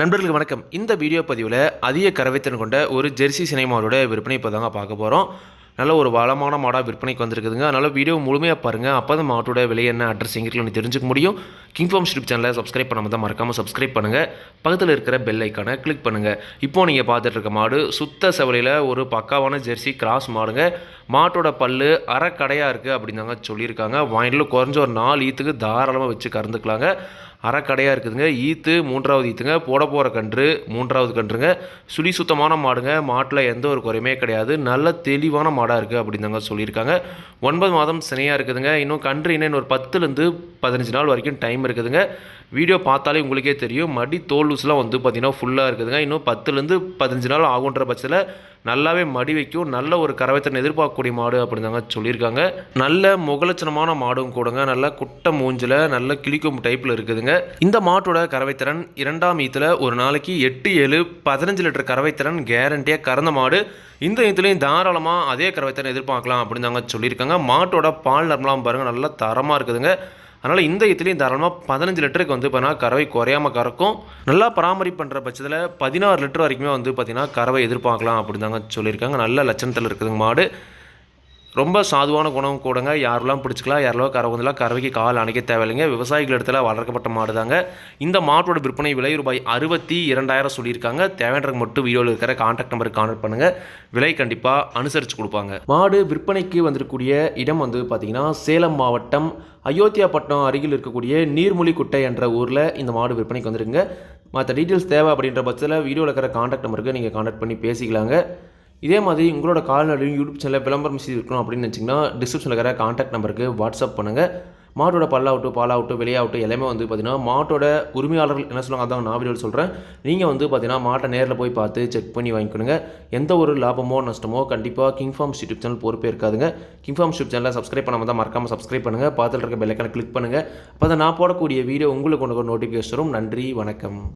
நண்பர்களுக்கு வணக்கம். இந்த வீடியோ பதிவில் அதிக கறவைத்திறன் கொண்ட ஒரு ஜெர்சி சினிமாவோட விற்பனை இப்போ தாங்க பார்க்க போகிறோம் நல்ல ஒரு வளமான மாடாக விற்பனைக்கு வந்திருக்குதுங்க. அதனால் வீடியோ முழுமையாக பாருங்கள் அப்போ தான் மாட்டோட விலை என்ன அட்ரஸ் எங்கே தெரிஞ்சுக்க முடியும். கிங் ஃபார்ம் யூடியூப் சேனலை சப்ஸ்கிரைப் பண்ணாமல் தான் மறக்காமல் சப்ஸ்கிரைப் பண்ணுங்கள் பக்கத்தில் இருக்கிற பெல் ஐக்கானை கிளிக் பண்ணுங்கள் இப்போது நீங்கள் பார்த்துட்டு இருக்க மாடு சுத்த செவலையில் ஒரு பக்காவான ஜெர்சி கிராஸ் மாடுங்க. மாட்டோட பல்லு அரைக்கடையாக இருக்குது அப்படின்னாங்க சொல்லியிருக்காங்க. வாயிலில் குறைஞ்ச ஒரு நாலு ஈத்துக்கு தாராளமாக வச்சு கறந்துக்கலாங்க. அறக்கடையாக இருக்குதுங்க. ஈத்து மூன்றாவது ஈத்துங்க. போட போகிற கன்று மூன்றாவது கன்றுங்க. சுழி சுத்தமான மாடுங்க. மாட்டில் எந்த ஒரு குறையுமே கிடையாது. நல்ல தெளிவான மாடாக இருக்குது அப்படின்னு தாங்க சொல்லியிருக்காங்க. ஒன்பது மாதம் சினையாக இருக்குதுங்க. இன்னும் கன்று இன்னும் ஒரு பத்துலேருந்து பதினஞ்சு நாள் வரைக்கும் டைம் இருக்குதுங்க. வீடியோ பார்த்தாலே உங்களுக்கே தெரியும். மடி தோல் லூஸ்லாம் வந்து பார்த்திங்கன்னா ஃபுல்லாக இருக்குதுங்க. இன்னும் பத்துலேருந்து பதினஞ்சு நாள் ஆகுன்ற பட்சத்தில் நல்லாவே மடி வைக்கும். நல்ல ஒரு கறவைத்தன் எதிர்பார்க்கக்கூடிய மாடு அப்படின்னு தாங்க சொல்லியிருக்காங்க. நல்ல முகலட்சணமான மாடும் கூடங்க. நல்ல குட்டை மூஞ்சில் நல்ல கிளிக்கும் டைப்பில் இருக்குதுங்க. இந்த மாட்டோட கறவைத்திறன் இரண்டாம் ஈத்தில் ஒரு நாளைக்கு எட்டு ஏழு பதினஞ்சு லிட்டர் கறவைத்திறன் கேரண்டியாக கறந்த மாடு. இந்த இதுலேயும் தாராளமாக அதே கறவைத்திறன் எதிர்பார்க்கலாம் அப்படின்னு தாங்க சொல்லியிருக்காங்க. மாட்டோட பால் நர்மலாம் பாருங்கள் நல்லா தரமாக இருக்குதுங்க. அதனால் இந்த இதுலேயும் தாராளமாக பதினஞ்சு லிட்டருக்கு வந்து பார்த்தீங்கன்னா கறவை குறையாமல் கறக்கும். நல்லா பராமரிப்பு பண்ணுற பட்சத்தில் பதினாறு லிட்டர் வரைக்குமே வந்து பார்த்திங்கன்னா கறவை எதிர்பார்க்கலாம் அப்படின்னு தாங்க சொல்லியிருக்காங்க. நல்ல லட்சணத்தில் இருக்குதுங்க மாடு. ரொம்ப சாதுவான குணம் கூடங்க. யாரெல்லாம் பிடிச்சிக்கலாம் யாரெல்லாம் கறவை கறவைக்கு கால் அணைக்க தேவையில்லைங்க. விவசாயிகள் இடத்துல வளர்க்கப்பட்ட மாடு தாங்க இந்த மாட்டோட விற்பனை விலை ரூபாய் அறுபத்தி இரண்டாயிரம் சொல்லியிருக்காங்க. தேவைன்றது மட்டும் வீடியோவில் இருக்கிற கான்டாக்ட் நம்பருக்கு கான்டாக்ட் பண்ணுங்கள் விலை கண்டிப்பாக அனுசரித்து கொடுப்பாங்க. மாடு விற்பனைக்கு வந்திருக்கக்கூடிய இடம் வந்து பார்த்திங்கன்னா சேலம் மாவட்டம் அயோத்தியாப்பட்டினம் அருகில் இருக்கக்கூடிய நீர்மொழிக்குட்டை என்ற ஊரில் இந்த மாடு விற்பனைக்கு வந்துருங்க மற்ற டீட்டெயில்ஸ் தேவை அப்படின்ற பட்சத்தில் வீடியோவில் இருக்கிற காண்டாக்ட் நம்பருக்கு நீங்கள் காண்டாக்ட் பண்ணி பேசிக்கலாங்க. இதே மாதிரி உங்களோட கால்நடையும் யூடியூப் சேனலில் விளம்பரம் செய்து இருக்கணும் அப்படின்னு நினச்சிங்கன்னா டிஸ்கிரிப்ஷனில் இருக்கிற கான்டாக்ட் நம்பருக்கு வாட்ஸ்அப் பண்ணுங்கள் மாட்டோட பல்லாகட்டும் பாலாகட்டும் வெளியாகட்டும் எல்லாமே வந்து பார்த்தீங்கன்னா மாட்டோட உரிமையாளர்கள் என்ன சொல்லுவாங்க அதான் நான் வீடியோவில் சொல்கிறேன் நீங்கள் வந்து பார்த்தீங்கன்னா மாட்டை நேரில் போய் பார்த்து செக் பண்ணி வாங்கிக்கணுங்க. எந்த ஒரு லாபமோ நஷ்டமோ கண்டிப்பாக கிங் ஃபார்ம்ஸ் யூடியூப் சேனல் பொறுப்பே இருக்காதுங்க. கிங் ஃபார்ம்ஸ் யூடியூப் சேனலை சப்ஸ்கிரைப் பண்ணாமல் தான் மறக்காமல் சப்ஸ்கிரைப் பண்ணுங்கள் பார்த்துட்டு இருக்க பெல்லைக்கான கிளிக் பண்ணுங்கள் அப்போ தான் நான் போடக்கூடிய வீடியோ உங்களுக்கு கொண்டு நோட்டிஃபிகேஷன் நன்றி வணக்கம்.